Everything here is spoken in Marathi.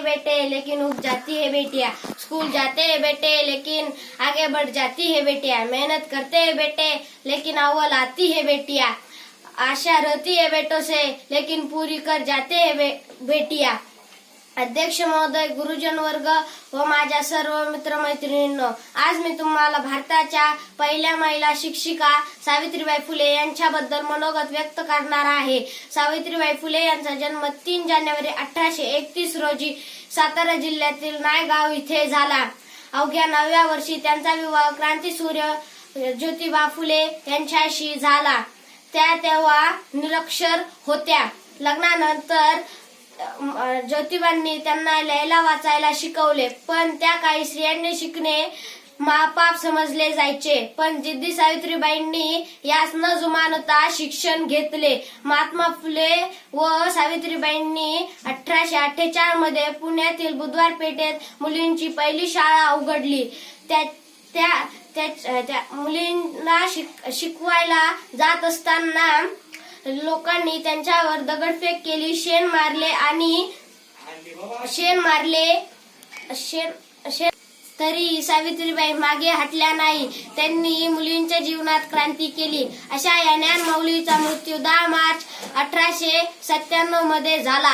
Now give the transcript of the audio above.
है बेटे लेकिन उग जाती है बेटिया। स्कूल जाते हैं बेटे लेकिन आगे बढ़ जाती है बेटिया। मेहनत करते हैं बेटे लेकिन अव्वल आती है बेटिया। आशा रहती है बेटों से लेकिन पूरी कर जाते हैं बे, बेटियाँ। अध्यक्ष महोदय गुरुजन वर्ग व माझ्या सर्व मित्रमैत्रिणींनो आज मी तुम्हाला भारताच्या पहिल्या महिला शिक्षिका सावित्रीबाई फुले यांच्याबद्दल मनोगत व्यक्त करणार आहे. सावित्रीबाई फुले यांचा जन्म तीन जानेवारी अठराशे एकतीस रोजी सातारा जिल्ह्यातील नायगाव इथे झाला. अवघ्या नवव्या वर्षी त्यांचा विवाह क्रांतीसूर्य ज्योतिबा फुले यांच्याशी झाला. त्या तेव्हा निरक्षर होत्या. लग्नानंतर ज्योतिबांनी त्यांना लिहायला वाचायला शिकवले. पण त्या काही स्त्रियांनी शिकणे महापाप समजले जायचे. पण जिद्दी सावित्रीबाईंनी यास न जुमानता शिक्षण घेतले. महात्मा फुले व सावित्रीबाईंनी अठराशे अठ्ठेचाळमध्ये पुण्यातील बुधवार पेठेत मुलींची पहिली शाळा उघडली. त्या त्या त्या त्या मुलींना शिक शिकवायला जात असताना लोकांनी त्यांच्यावर दगडफेक केली शेण मारले आणि शेण मारले शेण शेण. तरी सावित्रीबाई मागे हटल्या नाही. त्यांनी मुलींच्या जीवनात क्रांती केली. अशा या ज्ञान मौलीचा मृत्यू दहा मार्च अठराशे सत्त्याण्णवमध्ये झाला.